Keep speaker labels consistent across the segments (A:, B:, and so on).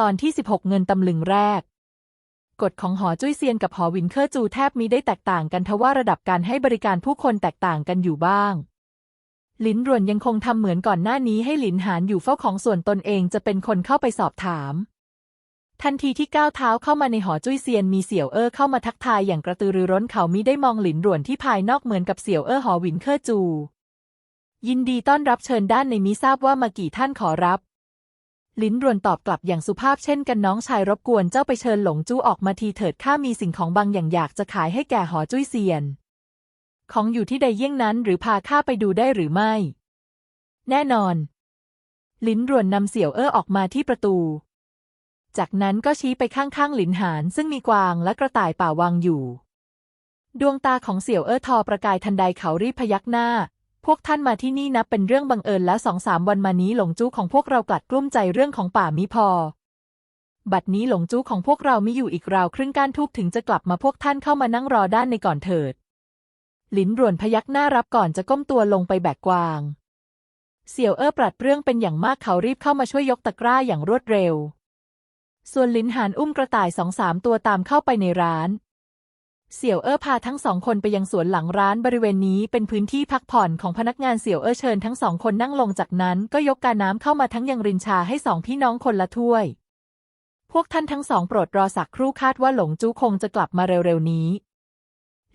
A: ตอนที่ 16 เงินตำลึงแรก กฎของหอจุ้ยเซียนกับหอวินเคอร์จูแทบมิได้แตกต่างกันทว่าระดับการให้บริการผู้คนแตกต่างกันอยู่บ้างหลินรวนยังคงทำเหมือนก่อนหน้านี้ให้หลินหานอยู่เฝ้าของส่วนตนเองจะเป็นคนเข้าไปสอบถาม ทันทีที่ก้าวเท้าเข้ามาในหอจุ้ยเซียนมีเสี่ยวเอ้อเข้ามาทักทายอย่างกระตือรือร้นเขามิได้มองหลินรวนที่ภายนอกเหมือนกับเสี่ยวเอ้อหอวินเคอร์จู ยินดีต้อนรับเชิญด้านในมิทราบว่ามากี่ท่านขอรับ ลิ้นรวนตอบกลับอย่างสุภาพเช่นกันน้องชายรบกวนเจ้าไปเชิญหลงจู้ออกมาทีเถิดข้ามีสิ่งของบางอย่างอยากจะขายให้แก่หอจุ้ยเซียน ของอยู่ที่ใดเยี่ยงนั้นหรือพาข้าไปดูได้หรือไม่ แน่นอน ลิ้นรวนนำเสี่ยวเอ้อออกมาที่ประตู จากนั้นก็ชี้ไปข้างๆหลินหานซึ่งมีกวางและกระต่ายป่าวางอยู่ ดวงตาของเสี่ยวเอ้อทอประกายทันใดเขารีบพยักหน้า พวกท่านมาที่นี่นับเป็นเรื่องบังเอิญแล้วสองสามวันมานี้หลงจู้ของพวกเรากลัดกลุ้มใจเรื่องของป่ามิพอ บัดนี้หลงจู้ของพวกเราไม่อยู่อีกราวครึ่งก้านทูบถึงจะกลับมาพวกท่านเข้ามานั่งรอด้านในก่อนเถิด หลินรวนพยักหน้ารับก่อนจะก้มตัวลงไปแบกกวาง เสี่ยวเอ้อปรัดเรื่องเป็นอย่างมากเขารีบเข้ามาช่วยยกตะกร้าอย่างรวดเร็ว ส่วนลินหานอุ้มกระต่ายสองสามตัวตามเข้าไปในร้าน เสี่ยวเอ้อพาทั้งสองคนไปยังสวนหลังร้านบริเวณนี้เป็นพื้นที่พักผ่อนของพนักงานเสี่ยวเอ้อเชิญทั้งสองคนนั่งลงจากนั้นก็ยกกาน้ำเข้ามาทั้งยังรินชาให้สองพี่น้องคนละถ้วย พวกท่านทั้งสองโปรดรอสักครู่คาดว่าหลงจู้คงจะกลับมาเร็วๆนี้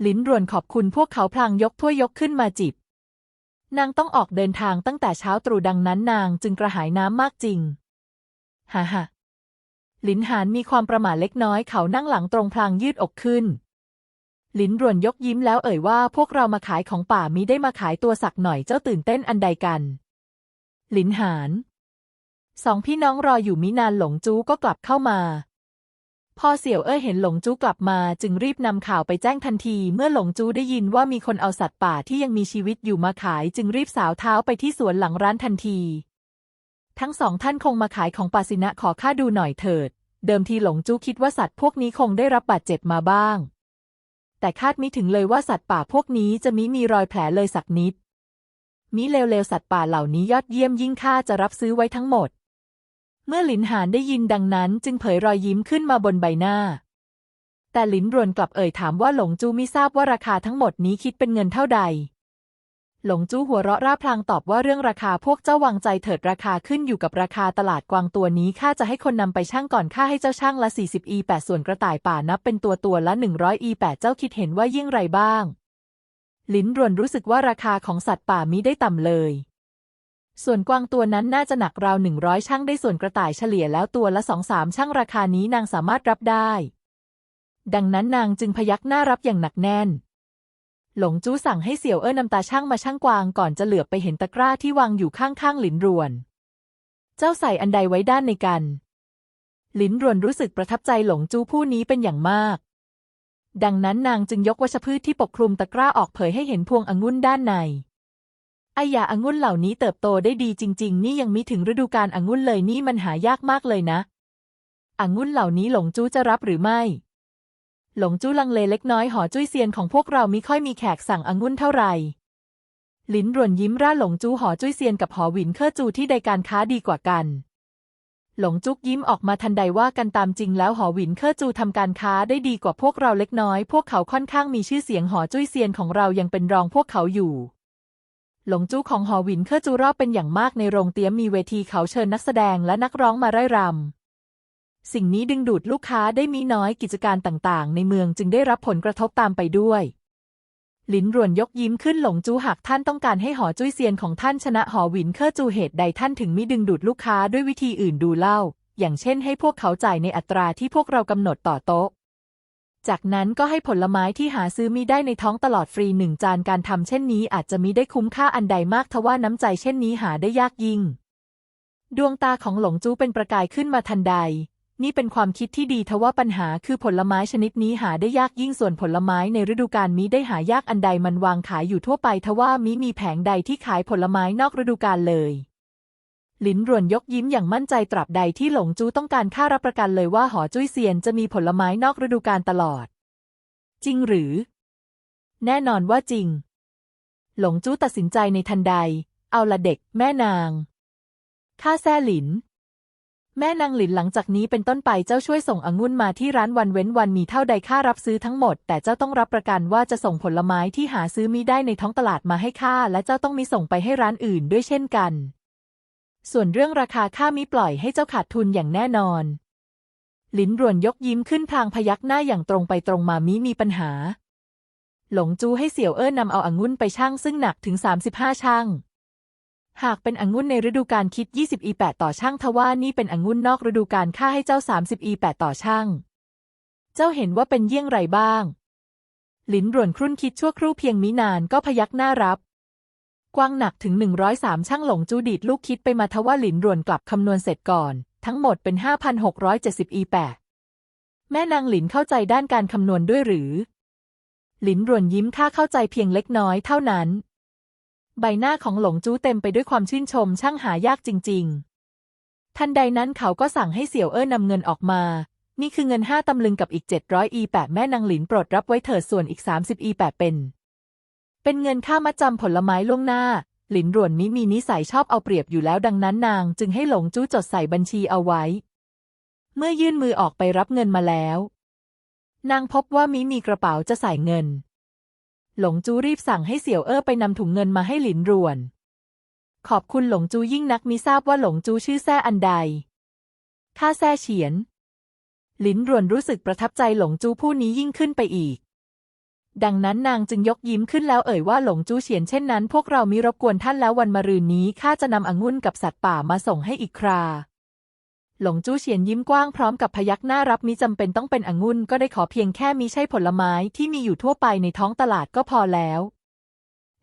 A: ลิ้นรวนขอบคุณพวกเขาพลางยกถ้วยยกขึ้นมาจิบ นางต้องออกเดินทางตั้งแต่เช้าตรู่ดังนั้นนางจึงกระหายน้ำมากจริงฮ่าฮ่าลินหานมีความประหม่าเล็กน้อยเขานั่งหลังตรงพลางยืดอกขึ้น ลินรวนยกยิ้มแล้วเอ่ยว่าพวกเรามาขายของป่ามิได้มาขายตัวสักหน่อยเจ้าตื่นเต้นอันใดกันลินหานสองพี่น้องรออยู่มินานหลงจู้ก็กลับเข้ามา พอเสี่ยวเอ้ยเห็นหลงจู้กลับมาจึงรีบนำข่าวไปแจ้งทันที เมื่อหลงจู้ได้ยินว่ามีคนเอาสัตว์ป่าที่ยังมีชีวิตอยู่มาขาย จึงรีบสาวเท้าไปที่สวนหลังร้านทันที ทั้งสองท่านคงมาขายของปาสินะขอข้าดูหน่อยเถิด เดิมทีหลงจู้คิดว่าสัตว์พวกนี้คงได้รับบาดเจ็บมาบ้าง แต่คาดมิถึงเลยว่าสัตว์ป่าพวกนี้จะมิมีรอยแผลเลยสักนิด มิเลวๆสัตว์ป่าเหล่านี้ยอดเยี่ยมยิ่งข้าจะรับซื้อไว้ทั้งหมด เมื่อหลินหานได้ยินดังนั้นจึงเผยรอยยิ้มขึ้นมาบนใบหน้า แต่หลินรวนกลับเอ่ยถามว่าหลงจูไม่ทราบว่าราคาทั้งหมดนี้คิดเป็นเงินเท่าใด หลงจู้หัวเราะร่าพลางตอบว่าเรื่องราคาพวกเจ้าวางใจเถิดราคาขึ้นอยู่กับราคาตลาดกวางตัวนี้ข้าจะให้คนนำไปช่างก่อนข้าให้เจ้าช่างละ 40 e 8ส่วนกระต่ายป่านับเป็นตัวตัวละ 100 e 8เจ้าคิดเห็นว่ายิ่งไรบ้าง ลิ้นรวนรู้สึกว่าราคาของสัตว์ป่ามิได้ต่ำเลย ส่วนกวางตัวนั้นน่าจะหนักราวหนึ่งร้อยช่างได้ส่วนกระต่ายเฉลี่ยแล้วตัวละสองสามช่างราคานี้นางสามารถรับได้ ดังนั้นนางจึงพยักหน้ารับอย่างหนักแน่น หลงจู้สั่งให้เสี่ยวเอ้อนำตาช่างมาช่างกวางก่อนจะเหลือบไปเห็นตะกร้าที่วางอยู่ข้างๆหลินรวน เจ้าใส่อันใดไว้ด้านในกัน หลินรวนรู้สึกประทับใจหลงจู้ผู้นี้เป็นอย่างมาก ดังนั้นนางจึงยกวัชพืชที่ปกคลุมตะกร้าออกเผยให้เห็นพวงองุ่นด้านในไอยาองุ่นเหล่านี้เติบโตได้ดีจริง ๆ นี่ยังมิถึงฤดูกาลองุ่นเลยนี่มันหายากมากเลยนะองุ่นเหล่านี้หลงจู้จะรับหรือไม่ หลงจู้ลังเลเล็กน้อยหอจุ้ยเซียนของพวกเรามิค่อยมีแขกสั่งองุ่นเท่าไหร่ลินรวนยิ้มร่าหลงจู้หอจุ้ยเซียนกับหอหวินเคอจูที่ใดการค้าดีกว่ากัน หลงจุกยิ้มออกมาทันใดว่ากันตามจริงแล้วหอหวินเคอจูทำการค้าได้ดีกว่าพวกเราเล็กน้อย พวกเขาค่อนข้างมีชื่อเสียงหอจุ้ยเซียนของเรายังเป็นรองพวกเขาอยู่ หลงจู้ของหอหวินเคอจูรอบเป็นอย่างมากในโรงเตี้ยมมีเวทีเขาเชิญนักแสดงและนักร้องมาไร่รำ สิ่งนี้ดึงดูดลูกค้าได้มีน้อยกิจการต่างๆ ในเมืองจึงได้รับผลกระทบตามไปด้วยลินรวนยกยิ้มขึ้นหลงจูหากท่านต้องการให้หอจุ้ยเซียนของท่านชนะหอหวินเคอจูเหตุใดท่านถึงมิดึงดูดลูกค้าด้วยวิธีอื่นดูเล่า อย่างเช่นให้พวกเขาจ่ายในอัตราที่พวกเรากำหนดต่อโต๊ะ จากนั้นก็ให้ผลไม้ที่หาซื้อมิได้ในท้องตลอดฟรีหนึ่งจานการทำเช่นนี้อาจจะมิได้คุ้มค่าอันใดมากทว่าน้ำใจเช่นนี้หาได้ยากยิ่ง ดวงตาของหลงจูเป็นประกายขึ้นมาทันใด นี่เป็นความคิดที่ดีทว่าปัญหาคือผลไม้ชนิดนี้หาได้ยากยิ่งส่วนผลไม้ในฤดูกาลมิได้หายากอันใดมันวางขายอยู่ทั่วไปทว่ามิมีแผงใดที่ขายผลไม้นอกฤดูกาลเลยลินรวนยกยิ้มอย่างมั่นใจตราบใดที่หลงจูต้องการค่ารับประกันเลยว่าหอจุ้ยเซียนจะมีผลไม้นอกฤดูกาลตลอด จริงหรือ แน่นอนว่าจริง หลงจู้ตัดสินใจในทันใด เอาละเด็ก แม่นางข้าแซ่หลิน แม่นางหลินหลังจากนี้เป็นต้นไปเจ้าช่วยส่งองุ่นมาที่ร้านวันเว้นวันมีเท่าใดค่ารับซื้อทั้งหมด แต่เจ้าต้องรับประกันว่าจะส่งผลไม้ที่หาซื้อมิได้ในท้องตลาดมาให้ข้าและเจ้าต้องมีส่งไปให้ร้านอื่นด้วยเช่นกัน ส่วนเรื่องราคาข้ามิปล่อยให้เจ้าขาดทุนอย่างแน่นอน หลินรวนยกยิ้มขึ้นพลางพยักหน้าอย่างตรงไปตรงมามิมีปัญหา หลงจูให้เสี่ยวเอ้อนำเอาองุ่นไปชั่งซึ่งหนักถึง 35ชั่ง หากเป็นองุ่นในฤดูกาลคิด 20อีแปดต่อช่างทว่านี่เป็นองุ่นนอกฤดูกาลค่าให้เจ้า 30อีแปดต่อช่าง เจ้าเห็นว่าเป็นเยี่ยงไรบ้าง หลินรวนครุ่นคิดชั่วครู่เพียงมินานก็พยักหน้ารับ กว้างหนักถึง 103 ช่างหลงจูดีดลูกคิดไปมาทว่าหลินรวนกลับคำนวณเสร็จก่อน ทั้งหมดเป็น 5,670อีแปดแม่นางหลินเข้าใจด้านการคำนวณด้วยหรือ หลินรวนยิ้มข้าเข้าใจเพียงเล็กน้อยเท่านั้น ใบหน้าของหลงจู้เต็มไปด้วยความชื่นชมช่างหายากจริง ๆ ทันใดนั้นเขาก็สั่งให้เสี่ยวเอ้อนำเงินออกมา นี่คือเงินห้าตำลึงกับอีก700อีแปดแม่นางหลินโปรดรับไว้เถิดส่วนอีก30อีแปดเป็น เป็นเงินค่ามัดจำผลไม้ล่วงหน้า หลินรวนมิมีนิสัยชอบเอาเปรียบอยู่แล้วดังนั้นนาง จึงให้หลงจู้จดใส่บัญชีเอาไว้ เมื่อยื่นมือออกไปรับเงินมาแล้ว นางพบว่ามิมีกระเป๋าจะใส่เงิน หลงจูรีบสั่งให้เสี่ยวเอ้อไปนำถุงเงินมาให้หลินรวน ขอบคุณหลงจูยิ่งนักมิทราบว่าหลงจูชื่อแซ่อันใดข้าแซ่เฉียน หลินรวนรู้สึกประทับใจหลงจูผู้นี้ยิ่งขึ้นไปอีก ดังนั้นนางจึงยกยิ้มขึ้นแล้วเอ่ยว่าหลงจูเฉียนเช่นนั้น พวกเรามิรบกวนท่านแล้ววันมะรืนนี้ข้าจะนำองุ่นกับสัตว์ป่ามาส่งให้อีกครา หลงจู้เฉียนยิ้มกว้างพร้อมกับพยักหน้ารับมิจำเป็นต้องเป็นองุ่นก็ได้ขอเพียงแค่มีใช่ผลไม้ที่มีอยู่ทั่วไปในท้องตลาดก็พอแล้ว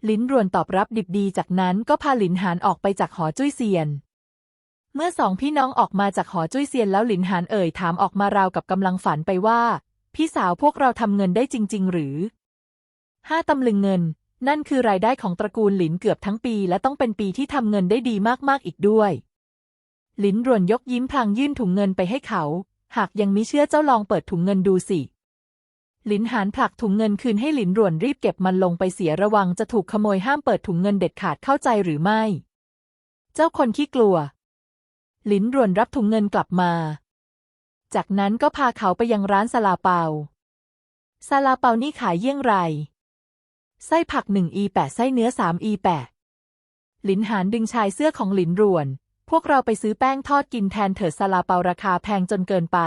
A: ลินรวนตอบรับดิบดีจากนั้นก็พาหลินหานออกไปจากหอจุ้ยเซียน เมื่อสองพี่น้องออกมาจากหอจุ้ยเซียนแล้วหลินหานเอ่ยถามออกมาราวกับกำลังฝันไปว่า พี่สาวพวกเราทำเงินได้จริง ๆ หรือห้าตำลึงเงิน นั่นคือรายได้ของตระกูลหลินเกือบทั้งปี และต้องเป็นปีที่ทำเงินได้ดีมากๆอีกด้วย ลินรวนยกยิ้มพลางยื่นถุงเงินไปให้เขา หากยังมิเชื่อเจ้าลองเปิดถุงเงินดูสิหลินหานผลักถุงเงินคืนให้หลินรวนรีบเก็บมันลงไปเสียระวังจะถูกขโมยห้ามเปิดถุงเงินเด็ดขาดเข้าใจหรือไม่ เจ้าคนขี้กลัวหลินรวนรับถุงเงินกลับมา จากนั้นก็พาเขาไปยังร้านซาลาเปา ซาลาเปานี่ขายเยี่ยงไร ไส้ผักหนึ่งอีแปดไส้เนื้อสามอีแปดหลินหานดึงชายเสื้อของหลินรวน พวกเราไปซื้อแป้งทอดกินแทนเถอะซาลาเปาราคาแพงจนเกินไป